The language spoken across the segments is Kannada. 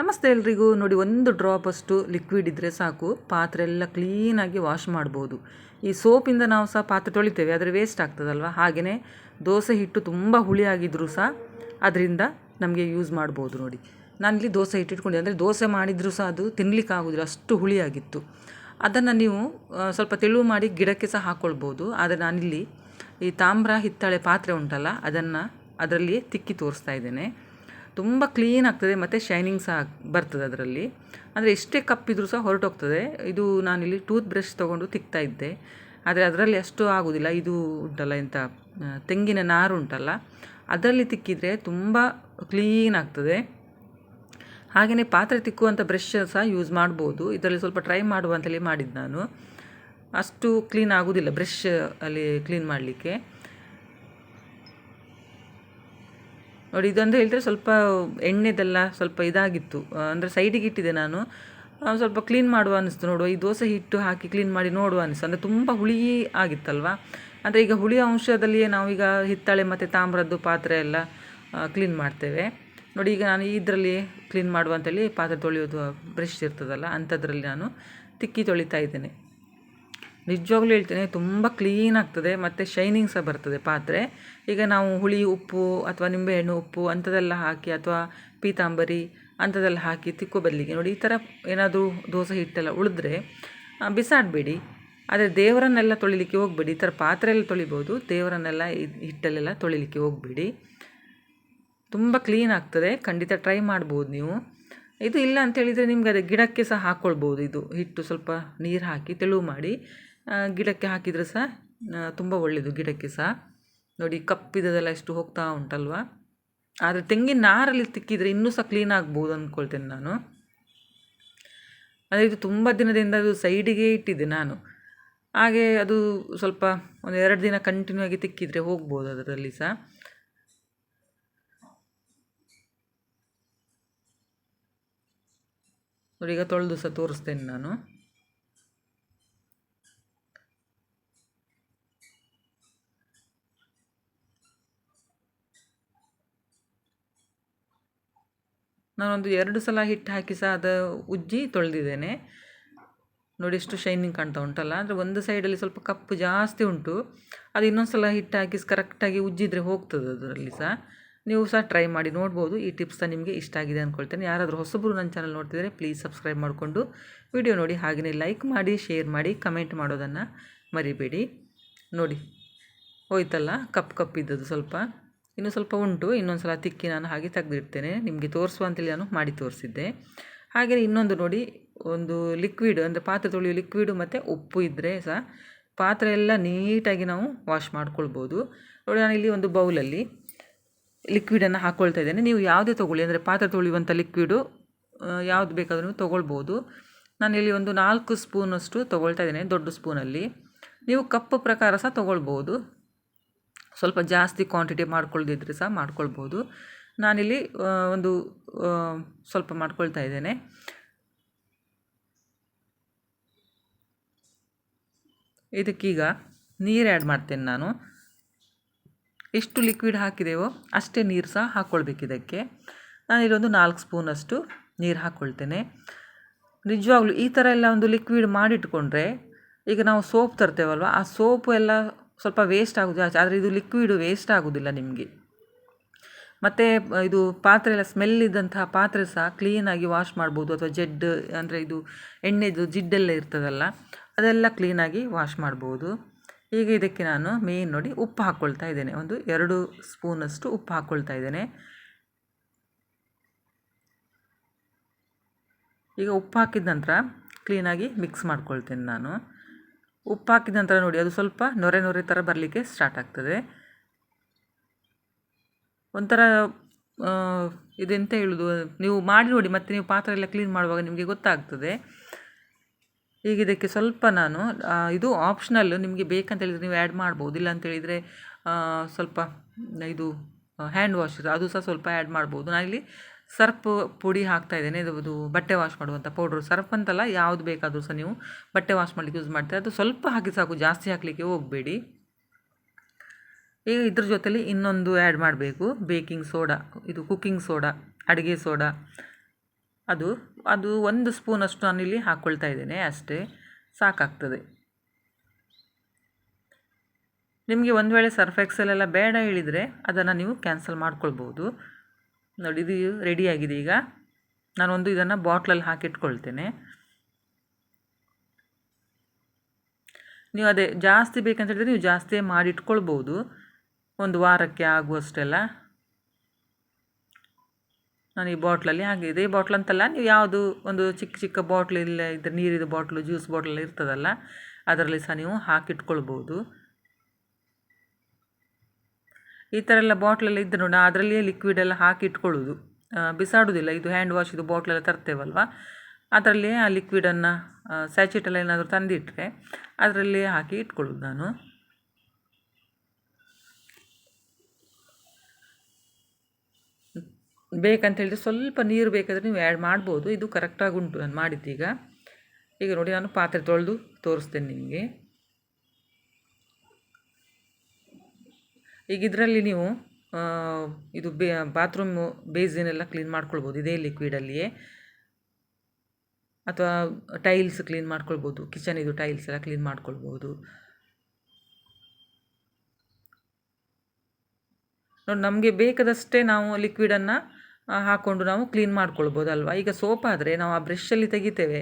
ನಮಸ್ತೆ ಎಲ್ರಿಗೂ. ನೋಡಿ, ಒಂದು ಡ್ರಾಪ್ ಅಷ್ಟು ಲಿಕ್ವಿಡ್ ಇದ್ದರೆ ಸಾಕು. ಪಾತ್ರೆ ಎಲ್ಲ ಕ್ಲೀನಾಗಿ ವಾಶ್ ಮಾಡ್ಬೋದು. ಈ ಸೋಪಿಂದ ನಾವು ಸಹ ಪಾತ್ರೆ ತೊಳಿತೇವೆ. ಆದರೆ ವೇಸ್ಟ್ ಆಗ್ತದಲ್ವ? ಹಾಗೆಯೇ ದೋಸೆ ಹಿಟ್ಟು ತುಂಬ ಹುಳಿ ಆಗಿದ್ದರೂ ಸಹ ಅದರಿಂದ ನಮಗೆ ಯೂಸ್ ಮಾಡ್ಬೋದು ನೋಡಿ. ನಾನಿಲ್ಲಿ ದೋಸೆ ಹಿಟ್ಟು ಇಟ್ಕೊಂಡೆ ಅಂದರೆ ದೋಸೆ ಮಾಡಿದರೂ ಸಹ ಅದು ತಿನ್ನಲಿಕ್ಕೆ ಆಗೋದಿಲ್ಲ. ಅಷ್ಟು ಹುಳಿಯಾಗಿತ್ತು ಅದನ್ನು ನೀವು ಸ್ವಲ್ಪ ತೆಳು ಮಾಡಿ ಗಿಡಕ್ಕೆ ಸಹ ಹಾಕ್ಕೊಳ್ಬೋದು ಆದರೆ ನಾನಿಲ್ಲಿ ಈ ತಾಮ್ರ ಹಿತ್ತಾಳೆ ಪಾತ್ರೆ ಉಂಟಲ್ಲ, ಅದನ್ನು ಅದರಲ್ಲಿ ತಿಕ್ಕಿ ತೋರಿಸ್ತಾ ಇದ್ದೇನೆ. ತುಂಬ ಕ್ಲೀನ್ ಆಗ್ತದೆ, ಮತ್ತು ಶೈನಿಂಗ್ ಸಹ ಬರ್ತದೆ ಅದರಲ್ಲಿ. ಅಂದರೆ ಎಷ್ಟೇ ಕಪ್ಪಿದ್ರೂ ಸಹ ಹೊರಟೋಗ್ತದೆ. ಇದು ನಾನಿಲ್ಲಿ ಟೂತ್ ಬ್ರಷ್ ತೊಗೊಂಡು ತಿಕ್ತಾ ಇದ್ದೆ. ಆದರೆ ಅದರಲ್ಲಿ ಅಷ್ಟು ಆಗೋದಿಲ್ಲ. ಇದು ಉಂಟಲ್ಲ ಎಂಥ ತೆಂಗಿನ ನಾರು ಉಂಟಲ್ಲ. ಅದರಲ್ಲಿ ತಿಕ್ಕಿದರೆ ತುಂಬ ಕ್ಲೀನ್ ಆಗ್ತದೆ. ಹಾಗೆಯೇ ಪಾತ್ರೆ ತಿಕ್ಕುವಂಥ ಬ್ರಷ್ ಸಹ ಯೂಸ್ ಮಾಡ್ಬೋದು. ಇದರಲ್ಲಿ ಸ್ವಲ್ಪ ಟ್ರೈ ಮಾಡುವ ಅಂತೇಳಿ ಮಾಡಿದ್ದು ನಾನು. ಅಷ್ಟು ಕ್ಲೀನ್ ಆಗೋದಿಲ್ಲ ಬ್ರಷ್ ಅಲ್ಲಿ ಕ್ಲೀನ್ ಮಾಡಲಿಕ್ಕೆ. ನೋಡಿ, ಇದೊಂದು ಹೇಳಿದ್ರೆ ಸ್ವಲ್ಪ ಎಣ್ಣೆದೆಲ್ಲ ಸ್ವಲ್ಪ ಇದಾಗಿತ್ತು. ಅಂದರೆ ಸೈಡಿಗೆ ಇಟ್ಟಿದೆ ನಾನು. ಸ್ವಲ್ಪ ಕ್ಲೀನ್ ಮಾಡುವ ಅನ್ನಿಸ್ತು ನೋಡುವ, ಈ ದೋಸೆ ಹಿಟ್ಟು ಹಾಕಿ ಕ್ಲೀನ್ ಮಾಡಿ ನೋಡುವ ಅನ್ನಿಸ್ತು ಅಂದರೆ ತುಂಬ ಹುಳಿ ಆಗಿತ್ತಲ್ವ? ಅಂದರೆ ಈಗ ಹುಳಿ ಅಂಶದಲ್ಲಿಯೇ ನಾವೀಗ ಹಿತ್ತಾಳೆ ಮತ್ತು ತಾಮ್ರದ್ದು ಪಾತ್ರೆ ಎಲ್ಲ ಕ್ಲೀನ್ ಮಾಡ್ತೇವೆ. ನೋಡಿ, ಈಗ ನಾನು ಇದರಲ್ಲಿ ಕ್ಲೀನ್ ಮಾಡುವಂಥೇಳಿ ಪಾತ್ರೆ ತೊಳೆಯೋದು ಬ್ರಷ್ ಇರ್ತದಲ್ಲ, ಅಂಥದ್ರಲ್ಲಿ ನಾನು ತಿಕ್ಕಿ ತೊಳಿತಾ ಇದ್ದೇನೆ. ನಿಜವಾಗ್ಲೂ ಹೇಳ್ತೇನೆ, ತುಂಬ ಕ್ಲೀನ್ ಆಗ್ತದೆ, ಮತ್ತು ಶೈನಿಂಗ್ ಸಹ ಬರ್ತದೆ ಪಾತ್ರೆ. ಈಗ ನಾವು ಹುಳಿ, ಉಪ್ಪು ಅಥವಾ ನಿಂಬೆಹಣ್ಣು, ಉಪ್ಪು ಅಂಥದ್ದೆಲ್ಲ ಹಾಕಿ ಅಥವಾ ಪೀತಾಂಬರಿ ಅಂಥದ್ದೆಲ್ಲ ಹಾಕಿ ತಿಕ್ಕೋ ಬದಲಿಗೆ ನೋಡಿ, ಈ ಥರ ಏನಾದರೂ ದೋಸೆ ಹಿಟ್ಟೆಲ್ಲ ಉಳಿದ್ರೆ ಬಿಸಾಡಬೇಡಿ. ಆದರೆ ದೇವರನ್ನೆಲ್ಲ ತೊಳಿಲಿಕ್ಕೆ ಹೋಗಬೇಡಿ, ಈ ಥರ ಪಾತ್ರೆ ಎಲ್ಲ ತೊಳಿಬೋದು, ದೇವರನ್ನೆಲ್ಲ ಹಿಟ್ಟಲ್ಲೆಲ್ಲ ತೊಳಿಲಿಕ್ಕೆ ಹೋಗಬೇಡಿ. ತುಂಬ ಕ್ಲೀನ್ ಆಗ್ತದೆ, ಖಂಡಿತ ಟ್ರೈ ಮಾಡ್ಬೋದು ನೀವು. ಇದು ಇಲ್ಲ ಅಂತ ಹೇಳಿದರೆ ನಿಮ್ಗೆ ಅದೇ ಗಿಡಕ್ಕೆ ಸಹ ಹಾಕ್ಕೊಳ್ಬೋದು ಇದು, ಹಿಟ್ಟು ಸ್ವಲ್ಪ ನೀರು ಹಾಕಿ ತೆಳು ಮಾಡಿ. ಗಿಡಕ್ಕೆ ಹಾಕಿದರೆ ಸಹ ತುಂಬ ಒಳ್ಳೆಯದು ಗಿಡಕ್ಕೆ ಸಹ ನೋಡಿ, ಕಪ್ಪಿದದೆಲ್ಲ ಎಷ್ಟು ಹೋಗ್ತಾ ಉಂಟಲ್ವಾ? ಆದರೆ ತೆಂಗಿನ ನಾರಲ್ಲಿ ತಿಕ್ಕಿದರೆ ಇನ್ನೂ ಸಹ ಕ್ಲೀನ್ ಆಗ್ಬೋದು ಅಂದ್ಕೊಳ್ತೇನೆ ನಾನು. ಅದೇ ಇದು ತುಂಬ ದಿನದಿಂದ ಅದು ಸೈಡಿಗೆ ಇಟ್ಟಿದ್ದೆ ನಾನು. ಹಾಗೆ ಅದು ಸ್ವಲ್ಪ ಒಂದು ಎರಡು ದಿನ ಕಂಟಿನ್ಯೂ ಆಗಿ ತಿಕ್ಕಿದರೆ ಹೋಗ್ಬೋದು ಅದರಲ್ಲಿ ಸಹ ನೋಡಿ, ಈಗ ತೊಳೆದು ಸಹ ತೋರಿಸ್ತೇನೆ ನಾನು. ನಾನೊಂದು ಎರಡು ಸಲ ಹಿಟ್ಟು ಹಾಕಿ ಸಹ ಅದು ಉಜ್ಜಿ ತೊಳೆದಿದ್ದೇನೆ. ನೋಡಿ ಎಷ್ಟು ಶೈನಿಂಗ್ ಕಾಣ್ತಾ ಉಂಟಲ್ಲ? ಅಂದರೆ ಒಂದು ಸೈಡಲ್ಲಿ ಸ್ವಲ್ಪ ಕಪ್ಪು ಜಾಸ್ತಿ ಉಂಟು. ಅದು ಇನ್ನೊಂದು ಸಲ ಹಿಟ್ಟು ಹಾಕಿ ಕರೆಕ್ಟಾಗಿ ಉಜ್ಜಿದ್ರೆ ಹೋಗ್ತದೆ ಅದರಲ್ಲಿ ಸಹ. ನೀವು ಸಹ ಟ್ರೈ ಮಾಡಿ ನೋಡ್ಬೋದು. ಈ ಟಿಪ್ಸ್ ಸಹ ನಿಮಗೆ ಇಷ್ಟ ಆಗಿದೆ ಅಂದ್ಕೊಳ್ತೇನೆ ಯಾರಾದರೂ ಹೊಸಬರು ನನ್ನ ಚಾನಲ್ ನೋಡ್ತಿದ್ರೆ ಪ್ಲೀಸ್ ಸಬ್ಸ್ಕ್ರೈಬ್ ಮಾಡಿಕೊಂಡು ವಿಡಿಯೋ ನೋಡಿ. ಹಾಗೆಯೇ ಲೈಕ್ ಮಾಡಿ ಶೇರ್ ಮಾಡಿ ಕಮೆಂಟ್ ಮಾಡೋದನ್ನು ಮರಿಬೇಡಿ. ನೋಡಿ, ಹೋಯ್ತಲ್ಲ? ಕಪ್ ಕಪ್ ಇದ್ದದ್ದು ಸ್ವಲ್ಪ. ಇನ್ನೂ ಸ್ವಲ್ಪ ಉಂಟು ಇನ್ನೊಂದು ಸಲ ತಿಕ್ಕಿ ನಾನು ಹಾಗೆ ತೆಗೆದಿಡ್ತೇನೆ. ನಿಮಗೆ ತೋರಿಸುವ ಅಂತೇಳಿ ನಾನು ಮಾಡಿ ತೋರಿಸಿದ್ದೆ. ಹಾಗೆಯೇ ಇನ್ನೊಂದು ನೋಡಿ, ಒಂದು ಲಿಕ್ವಿಡ್ ಅಂದರೆ ಪಾತ್ರೆ ತೊಳೆಯೋ ಲಿಕ್ವಿಡು ಮತ್ತು ಉಪ್ಪು ಇದ್ದರೆ ಸಹ ಪಾತ್ರೆ ಎಲ್ಲ ನೀಟಾಗಿ ನಾವು ವಾಶ್ ಮಾಡ್ಕೊಳ್ಬೋದು. ನೋಡಿ, ನಾನು ಇಲ್ಲಿ ಒಂದು ಬೌಲಲ್ಲಿ ಲಿಕ್ವಿಡನ್ನು ಹಾಕ್ಕೊಳ್ತಾ ಇದ್ದೇನೆ. ನೀವು ಯಾವುದೇ ತೊಗೊಳ್ಳಿ, ಅಂದರೆ ಪಾತ್ರೆ ತೊಳೆಯುವಂಥ ಲಿಕ್ವಿಡು ಯಾವುದು ಬೇಕಾದರೂ ನೀವು ತೊಗೊಳ್ಬೋದು. ನಾನಿಲ್ಲಿ ಒಂದು ನಾಲ್ಕು ಸ್ಪೂನಷ್ಟು ತೊಗೊಳ್ತಾ ಇದ್ದೇನೆ, ದೊಡ್ಡ ಸ್ಪೂನಲ್ಲಿ ನೀವು ಕಪ್ ಪ್ರಕಾರ ಸಹ ತೊಗೊಳ್ಬೋದು. ಸ್ವಲ್ಪ ಜಾಸ್ತಿ ಕ್ವಾಂಟಿಟಿ ಮಾಡ್ಕೊಳ್ಳದಿದ್ರೆ ಸಹ ಮಾಡ್ಕೊಳ್ಬೋದು. ನಾನಿಲ್ಲಿ ಒಂದು ಸ್ವಲ್ಪ ಮಾಡ್ಕೊಳ್ತಾ ಇದ್ದೇನೆ. ಇದಕ್ಕೀಗ ನೀರು ಆ್ಯಡ್ ಮಾಡ್ತೇನೆ ನಾನು. ಎಷ್ಟು ಲಿಕ್ವಿಡ್ ಹಾಕಿದೆವೋ ಅಷ್ಟೇ ನೀರು ಸಹ ಹಾಕ್ಕೊಳ್ಬೇಕು ಇದಕ್ಕೆ. ನಾನಿಲ್ಲೊಂದು ನಾಲ್ಕು ಸ್ಪೂನಷ್ಟು ನೀರು ಹಾಕ್ಕೊಳ್ತೇನೆ ನಿಜವಾಗ್ಲೂ ಈ ಥರ ಎಲ್ಲ ಒಂದು ಲಿಕ್ವಿಡ್ ಮಾಡಿಟ್ಕೊಂಡ್ರೆ, ಈಗ ನಾವು ಸೋಪ್ ತರ್ತೇವಲ್ವ, ಆ ಸೋಪು ಎಲ್ಲ ಸ್ವಲ್ಪ ವೇಸ್ಟ್ ಆಗೋದು ಆದರೆ ಇದು ಲಿಕ್ವಿಡು ವೇಸ್ಟ್ ಆಗೋದಿಲ್ಲ ನಿಮಗೆ. ಮತ್ತು ಇದು ಪಾತ್ರೆ ಎಲ್ಲ ಸ್ಮೆಲ್ ಇದ್ದಂತಹ ಪಾತ್ರೆ ಸಹ ಕ್ಲೀನಾಗಿ ವಾಶ್ ಮಾಡ್ಬೋದು, ಅಥವಾ ಜೆಡ್ ಅಂದರೆ ಇದು ಎಣ್ಣೆದು ಜಿಡ್ಡೆಲ್ಲ ಇರ್ತದಲ್ಲ, ಅದೆಲ್ಲ ಕ್ಲೀನಾಗಿ ವಾಶ್ ಮಾಡ್ಬೋದು. ಈಗ ಇದಕ್ಕೆ ನಾನು ಮೇನ್ ನೋಡಿ ಉಪ್ಪು ಹಾಕ್ಕೊಳ್ತಾ ಇದ್ದೇನೆ. ಒಂದು ಎರಡು ಸ್ಪೂನಷ್ಟು ಉಪ್ಪು ಹಾಕ್ಕೊಳ್ತಾ ಇದ್ದೇನೆ. ಈಗ ಉಪ್ಪು ಹಾಕಿದ ನಂತರ ಕ್ಲೀನಾಗಿ ಮಿಕ್ಸ್ ಮಾಡ್ಕೊಳ್ತೇನೆ ನಾನು. ಉಪ್ಪು ಹಾಕಿದ ನಂತರ ನೋಡಿ, ಅದು ಸ್ವಲ್ಪ ನೊರೆ ನೊರೆ ಥರ ಬರಲಿಕ್ಕೆ ಸ್ಟಾರ್ಟ್ ಆಗ್ತದೆ. ಒಂಥರ ಇದೆಂತ ಹೇಳೋದು? ನೀವು ಮಾಡಿ ನೋಡಿ, ಮತ್ತು ನೀವು ಪಾತ್ರೆ ಎಲ್ಲ ಕ್ಲೀನ್ ಮಾಡುವಾಗ ನಿಮಗೆ ಗೊತ್ತಾಗ್ತದೆ. ಈಗ ಇದಕ್ಕೆ ಸ್ವಲ್ಪ ನಾನು ಇದು ಆಪ್ಷನಲ್ ನಿಮಗೆ ಬೇಕಂತ ಹೇಳಿದರೆ ನೀವು ಆ್ಯಡ್ ಮಾಡ್ಬೋದು. ಇಲ್ಲ ಅಂತೇಳಿದರೆ ಸ್ವಲ್ಪ ಇದು ಹ್ಯಾಂಡ್ ವಾಶ್ ಅದು ಸಹ ಸ್ವಲ್ಪ ಆ್ಯಡ್ ಮಾಡ್ಬೋದು. ನಾನಿಲ್ಲಿ ಸರ್ಪ್ ಪುಡಿ ಹಾಕ್ತಾ ಇದ್ದೇನೆ. ಇದು ಬಟ್ಟೆ ವಾಶ್ ಮಾಡುವಂಥ ಪೌಡ್ರು ಸರ್ಪ್ ಅಂತಲ್ಲ, ಯಾವುದು ಬೇಕಾದರೂ ಸಹ ನೀವು ಬಟ್ಟೆ ವಾಶ್ ಮಾಡಲಿಕ್ಕೆ ಯೂಸ್ ಮಾಡ್ತೀರಾ. ಅದು ಸ್ವಲ್ಪ ಹಾಕಿ ಸಾಕು, ಜಾಸ್ತಿ ಹಾಕಲಿಕ್ಕೆ ಹೋಗಬೇಡಿ. ಈಗ ಇದ್ರ ಜೊತೆಲಿ ಇನ್ನೊಂದು ಆ್ಯಡ್ ಮಾಡಬೇಕು. ಬೇಕಿಂಗ್ ಸೋಡಾ ಇದು ಕುಕ್ಕಿಂಗ್ ಸೋಡಾ ಅಡುಗೆ ಸೋಡಾ ಅದು ಅದು ಒಂದು ನಾನು ಇಲ್ಲಿ ಹಾಕ್ಕೊಳ್ತಾ ಇದ್ದೇನೆ ಅಷ್ಟೇ. ಸಾಕಾಗ್ತದೆ. ನಿಮಗೆ ಒಂದು ವೇಳೆ ಸರ್ಫ್ ಎಕ್ಸೆಲೆಲ್ಲ ಬೇಡ ಹೇಳಿದರೆ ಅದನ್ನು ನೀವು ಕ್ಯಾನ್ಸಲ್ ಮಾಡ್ಕೊಳ್ಬೋದು ನೋಡಿ ಇದು ರೆಡಿಯಾಗಿದೆ ಈಗ. ನಾನೊಂದು ಇದನ್ನು ಬಾಟ್ಲಲ್ಲಿ ಹಾಕಿಟ್ಕೊಳ್ತೇನೆ. ನೀವು ಅದೇ ಜಾಸ್ತಿ ಬೇಕಂತ ಹೇಳಿದರೆ ನೀವು ಜಾಸ್ತಿ ಮಾಡಿಟ್ಕೊಳ್ಬೋದು. ಒಂದು ವಾರಕ್ಕೆ ಆಗುವಷ್ಟೆಲ್ಲ. ನಾನು ಈ ಬಾಟ್ಲಲ್ಲಿ ಹಾಗೆ ಇದೇ. ಬಾಟ್ಲ್ ಅಂತಲ್ಲ, ನೀವು ಯಾವುದು ಒಂದು ಚಿಕ್ಕ ಚಿಕ್ಕ ಬಾಟ್ಲ್ ಇಲ್ಲ ಇದ್ರೆ ನೀರಿದ ಬಾಟ್ಲು ಜ್ಯೂಸ್ ಬಾಟ್ಲ್ ಇರ್ತದಲ್ಲ, ಅದರಲ್ಲಿ ಸಹ ನೀವು ಹಾಕಿಟ್ಕೊಳ್ಬೋದು. ಈ ಥರ ಎಲ್ಲ ಬಾಟ್ಲೆಲ್ಲ ಇದ್ದರೆ ನೋಡಿ, ಅದರಲ್ಲಿಯೇ ಲಿಕ್ವಿಡ್ ಎಲ್ಲ ಹಾಕಿ ಇಟ್ಕೊಳ್ಳೋದು. ಬಿಸಾಡೋದಿಲ್ಲ, ಇದು ಹ್ಯಾಂಡ್ ವಾಶ್ ಇದು ಬಾಟ್ಲೆಲ್ಲ ತರ್ತೇವಲ್ವ? ಅದರಲ್ಲಿಯೇ ಆ ಲಿಕ್ವಿಡನ್ನು ಸ್ಯಾಚೆಟೆಲ್ಲ ಏನಾದರೂ ತಂದಿಟ್ಟರೆ ಅದರಲ್ಲಿಯೇ ಹಾಕಿ ಇಟ್ಕೊಳ್ಳೋದು ನಾನು. ಬೇಕಂತ ಹೇಳಿದ್ರೆ ಸ್ವಲ್ಪ ನೀರು ಬೇಕಾದರೆ ನೀವು ಆ್ಯಡ್ ಮಾಡ್ಬೋದು. ಇದು ಕರೆಕ್ಟಾಗಿ ಉಂಟು, ನಾನು ಮಾಡಿದ್ದೀಗ ಈಗ ನೋಡಿ, ನಾನು ಪಾತ್ರೆ ತೊಳೆದು ತೋರಿಸ್ತೇನೆ ನಿಮಗೆ. ಈಗ ಇದರಲ್ಲಿ ನೀವು ಇದು ಬೇ ಬಾತ್ರೂಮು ಬೇಸಿನೆಲ್ಲ ಕ್ಲೀನ್ ಮಾಡ್ಕೊಳ್ಬೋದು, ಇದೇ ಲಿಕ್ವಿಡಲ್ಲಿಯೇ ಅಥವಾ ಟೈಲ್ಸ್ ಕ್ಲೀನ್ ಮಾಡ್ಕೊಳ್ಬೋದು ಕಿಚನ್ ಇದು ಟೈಲ್ಸ್ ಎಲ್ಲ ಕ್ಲೀನ್ ಮಾಡ್ಕೊಳ್ಬೋದು. ನೋಡಿ, ನಮಗೆ ಬೇಕಾದಷ್ಟೇ ನಾವು ಲಿಕ್ವಿಡನ್ನು ಹಾಕ್ಕೊಂಡು ನಾವು ಕ್ಲೀನ್ ಮಾಡ್ಕೊಳ್ಬೋದಲ್ವ ಈಗ ಸೋಪ್ ಆದರೆ ನಾವು ಆ ಬ್ರಷಲ್ಲಿ ತೆಗಿತೇವೆ.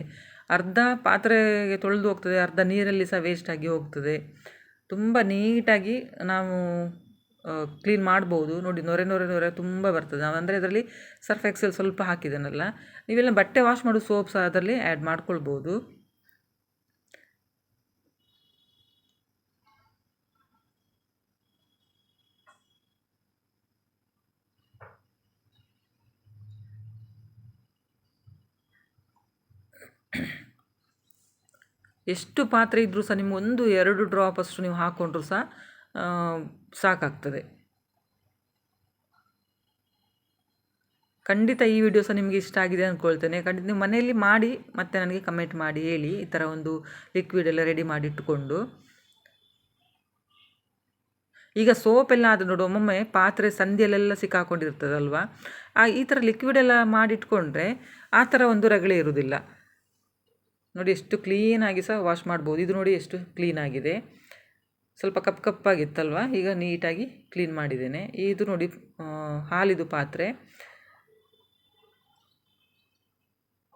ಅರ್ಧ ಪಾತ್ರೆಗೆ ತೊಳೆದು ಹೋಗ್ತದೆ, ಅರ್ಧ ನೀರಲ್ಲಿ ಸಹ ವೇಸ್ಟಾಗಿ ಹೋಗ್ತದೆ. ತುಂಬ ನೀಟಾಗಿ ನಾವು ಕ್ಲೀನ್ ಮಾಡ್ಬೋದು. ನೋಡಿ, ನೊರೆ ನೊರೆ ನೊರೆ ತುಂಬ ಬರ್ತದೆ. ನಾವು ಅಂದರೆ ಇದರಲ್ಲಿ ಸರ್ಫ್ ಎಕ್ಸೆಲ್ ಸ್ವಲ್ಪ ಹಾಕಿದ್ದೇನಲ್ಲ ನೀವೆಲ್ಲ ಬಟ್ಟೆ ವಾಶ್ ಮಾಡೋ ಸೋಪ್ ಸಹ ಅದರಲ್ಲಿ ಆ್ಯಡ್ ಮಾಡ್ಕೊಳ್ಬೋದು. ಎಷ್ಟು ಪಾತ್ರೆ ಇದ್ದರೂ ಸಹ ನಿಮ್ಮ ಒಂದು ಎರಡು ಡ್ರಾಪ್ ಅಷ್ಟು ನೀವು ಹಾಕ್ಕೊಂಡ್ರು ಸಹ ಸಾಕಾಗ್ತದೆ. ಖಂಡಿತ ಈ ವಿಡಿಯೋ ಸಹ ನಿಮಗೆ ಇಷ್ಟ ಆಗಿದೆ ಅಂದ್ಕೊಳ್ತೇನೆ ಖಂಡಿತ ನೀವು ಮನೆಯಲ್ಲಿ ಮಾಡಿ, ಮತ್ತೆ ನನಗೆ ಕಮೆಂಟ್ ಮಾಡಿ, ಹೇಳಿ. ಈ ಥರ ಒಂದು ಲಿಕ್ವಿಡ್ ಎಲ್ಲ ರೆಡಿ ಮಾಡಿ ಇಟ್ಟುಕೊಂಡು ಈಗ ಸೋಪೆಲ್ಲ ಆದರೆ ನೋಡು, ಒಮ್ಮೊಮ್ಮೆ ಪಾತ್ರೆ ಸಂಧಿಯಲ್ಲೆಲ್ಲ ಸಿಕ್ಕಾಕೊಂಡಿರ್ತದಲ್ವಾ? ಆ, ಈ ಥರ ಲಿಕ್ವಿಡ್ ಎಲ್ಲ ಮಾಡಿಟ್ಕೊಂಡ್ರೆ ಆ ಥರ ಒಂದು ರಗಳೆ ಇರುವುದಿಲ್ಲ. ನೋಡಿ, ಎಷ್ಟು ಕ್ಲೀನಾಗಿ ಸಹ ವಾಶ್ ಮಾಡ್ಬೋದು. ಇದು ನೋಡಿ ಎಷ್ಟು ಕ್ಲೀನಾಗಿದೆ ಸ್ವಲ್ಪ ಕಪ್ ಕಪ್ಪಾಗಿತ್ತಲ್ವ? ಈಗ ನೀಟಾಗಿ ಕ್ಲೀನ್ ಮಾಡಿದ್ದೇನೆ. ಇದು ನೋಡಿ ಹಾಲಿದು ಪಾತ್ರೆ.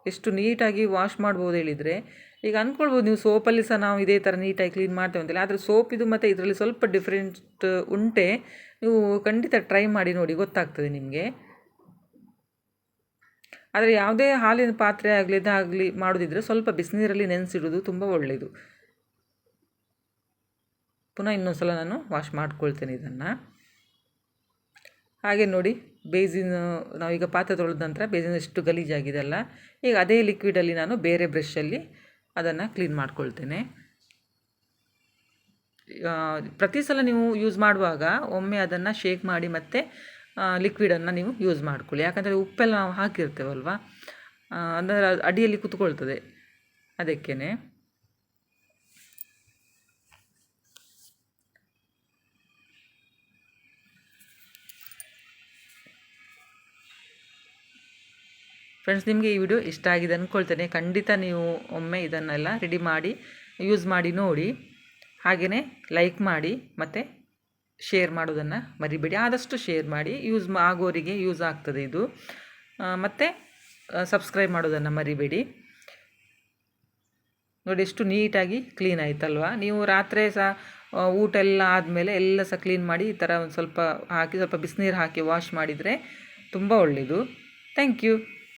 ಎಷ್ಟು ನೀಟಾಗಿ ವಾಶ್ ಮಾಡ್ಬೋದು ಹೇಳಿದರೆ, ಈಗ ಅಂದ್ಕೊಳ್ಬೋದು ನೀವು ಸೋಪಲ್ಲಿ ಸಹ ನಾವು ಇದೇ ಥರ ನೀಟಾಗಿ ಕ್ಲೀನ್ ಮಾಡ್ತೇವೆ ಅಂತೇಳಿ ಆದರೆ ಸೋಪಿದು ಮತ್ತು ಇದರಲ್ಲಿ ಸ್ವಲ್ಪ ಡಿಫ್ರೆಂಟ್ ಉಂಟೆ. ನೀವು ಖಂಡಿತ ಟ್ರೈ ಮಾಡಿ ನೋಡಿ, ಗೊತ್ತಾಗ್ತದೆ ನಿಮಗೆ. ಆದರೆ ಯಾವುದೇ ಹಾಲಿನ ಪಾತ್ರೆ ಆಗಲಿ ಇದಾಗಲಿ ಮಾಡೋದಿದ್ರೆ ಸ್ವಲ್ಪ ಬಿಸಿನೀರಲ್ಲಿ ನೆನೆಸಿಡೋದು ತುಂಬ ಒಳ್ಳೆಯದು. ಪುನಃ ಇನ್ನೊಂದು ಸಲ ನಾನು ವಾಶ್ ಮಾಡ್ಕೊಳ್ತೇನೆ ಇದನ್ನು. ಹಾಗೆ ನೋಡಿ, ಬೇಸಿನ, ನಾವೀಗ ಪಾತ್ರೆ ತೊಳೆದ ನಂತರ ಬೇಸಿನ ಎಷ್ಟು ಗಲೀಜಾಗಿದೆಲ್ಲ ಈಗ ಅದೇ ಲಿಕ್ವಿಡಲ್ಲಿ ನಾನು ಬೇರೆ ಬ್ರಷಲ್ಲಿ ಅದನ್ನು ಕ್ಲೀನ್ ಮಾಡ್ಕೊಳ್ತೇನೆ. ಪ್ರತಿ ಸಲ ನೀವು ಯೂಸ್ ಮಾಡುವಾಗ ಒಮ್ಮೆ ಅದನ್ನು ಶೇಕ್ ಮಾಡಿ ಮತ್ತು ಲಿಕ್ವಿಡನ್ನು ನೀವು ಯೂಸ್ ಮಾಡ್ಕೊಳ್ಳಿ. ಯಾಕಂದರೆ ಉಪ್ಪೆಲ್ಲ ನಾವು ಹಾಕಿರ್ತೇವಲ್ವ? ಅಂದರೆ ಅಡಿಯಲ್ಲಿ ಕುತ್ಕೊಳ್ತದೆ. ಅದಕ್ಕೇ ಫ್ರೆಂಡ್ಸ್ ನಿಮಗೆ ಈ ವಿಡಿಯೋ ಇಷ್ಟ ಆಗಿದೆ ಅಂದ್ಕೊಳ್ತೇನೆ ಖಂಡಿತ ನೀವು ಒಮ್ಮೆ ಇದನ್ನೆಲ್ಲ ರೆಡಿ ಮಾಡಿ ಯೂಸ್ ಮಾಡಿ, ನೋಡಿ. ಹಾಗೆಯೇ ಲೈಕ್ ಮಾಡಿ, ಮತ್ತು ಶೇರ್ ಮಾಡೋದನ್ನು ಮರಿಬೇಡಿ. ಆದಷ್ಟು ಶೇರ್ ಮಾಡಿ ಯೂಸ್ ಆಗೋರಿಗೆ ಯೂಸ್ ಆಗ್ತದೆ ಇದು. ಮತ್ತು ಸಬ್ಸ್ಕ್ರೈಬ್ ಮಾಡೋದನ್ನು ಮರಿಬೇಡಿ. ನೋಡಿ, ಎಷ್ಟು ನೀಟಾಗಿ ಕ್ಲೀನ್ ಆಯ್ತಲ್ವಾ? ನೀವು ರಾತ್ರಿ ಸಹ ಊಟ ಎಲ್ಲ ಆದಮೇಲೆ ಎಲ್ಲ ಸಹ ಕ್ಲೀನ್ ಮಾಡಿ ಈ ಥರ ಒಂದು ಸ್ವಲ್ಪ ಹಾಕಿ, ಸ್ವಲ್ಪ ಬಿಸಿನೀರು ಹಾಕಿ ವಾಶ್ ಮಾಡಿದರೆ ತುಂಬ ಒಳ್ಳೆಯದು ಥ್ಯಾಂಕ್ ಯು